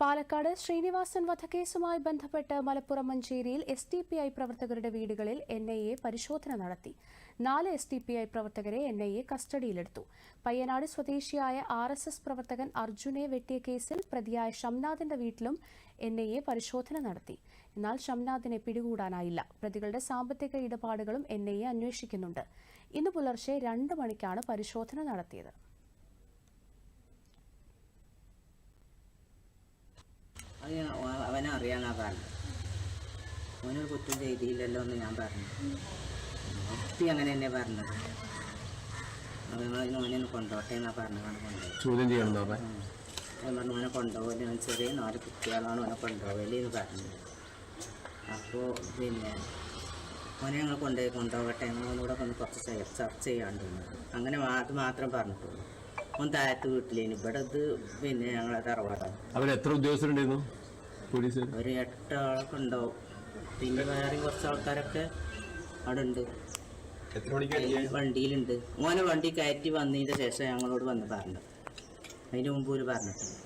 പാലക്കാട് ശ്രീനിവാസൻ വധക്കേസുമായി ബന്ധപ്പെട്ട് മലപ്പുറം മഞ്ചേരിയിൽ S D P I പ്രവർത്തകരുടെ വീടുകളിൽ എൻ ഐ എ പരിശോധന നടത്തി. നാല് എസ് ഡി പി ഐ പ്രവർത്തകരെ എൻ ഐ എ കസ്റ്റഡിയിലെടുത്തു. പയ്യനാട് സ്വദേശിയായ ആർ എസ് എസ് പ്രവർത്തകൻ അർജുനെ വെട്ടിയ കേസിൽ പ്രതിയായ ഷംനാഥിന്റെ വീട്ടിലും എൻ ഐ എ പരിശോധന നടത്തി. എന്നാൽ ഷംനാഥിനെ പിടികൂടാനായില്ല. പ്രതികളുടെ സാമ്പത്തിക ഇടപാടുകളും എൻ ഐ എ അന്വേഷിക്കുന്നുണ്ട്. ഇന്ന് പുലർച്ചെ രണ്ട് മണിക്കാണ് പരിശോധന നടത്തിയത് അത് ഞാൻ- അവ- അവനെ അറിയാന്നാ പറഞ്ഞത് അവനൊരു കുറ്റം ചെയ്തില്ലല്ലോ എന്ന് ഞാൻ പറഞ്ഞു. കുട്ടി അങ്ങനെ തന്നെ പറഞ്ഞത് അവനെ കൊണ്ടോട്ടെ എന്നാ കൊണ്ടുപോയി ചോദ്യം ചെയ്യണമെന്ന് പറഞ്ഞാൽ ഞാൻ പറഞ്ഞു അവനെ കൊണ്ടുപോകൽ ഞാൻ ചെറിയ നാല് കുട്ടികളാണ് അവനെ കൊണ്ടുപോകൽ എന്ന് പറഞ്ഞത് അപ്പോൾ പിന്നെ അവനെ ഞങ്ങൾ കൊണ്ടുപോയി കൊണ്ടുപോകട്ടെ ഞങ്ങൾ ഓനോടെ ഒന്ന് കുറച്ച് ചർച്ച ചെയ്യാണ്ടിരുന്നത് അങ്ങനെ അത് മാത്രം പറഞ്ഞിട്ടുള്ളൂ. ഓൻ താഴത്ത് വീട്ടിലേന്. ഇവിടെ ഇത് പിന്നെ ഞങ്ങളെ തറവാടാണ്. അവരെത്ര എത്ര ഉദ്യോഗസ്ഥരുണ്ടായിരുന്നു? പോലീസ്? ഒരു എട്ടാളൊക്കെ ഉണ്ടാവും. പിന്നെ വേറെ കുറച്ച് ആൾക്കാരൊക്കെ അവിടെ ഉണ്ട് എത്ര മണിക്ക് വണ്ടിയിലുണ്ട്. മോനെ വണ്ടി കയറ്റി വന്നതിന്റെ ശേഷം ഞങ്ങളോട് വന്ന് പറഞ്ഞത്. അതിന് മുമ്പ് ഒരു പറഞ്ഞിട്ടുണ്ട്.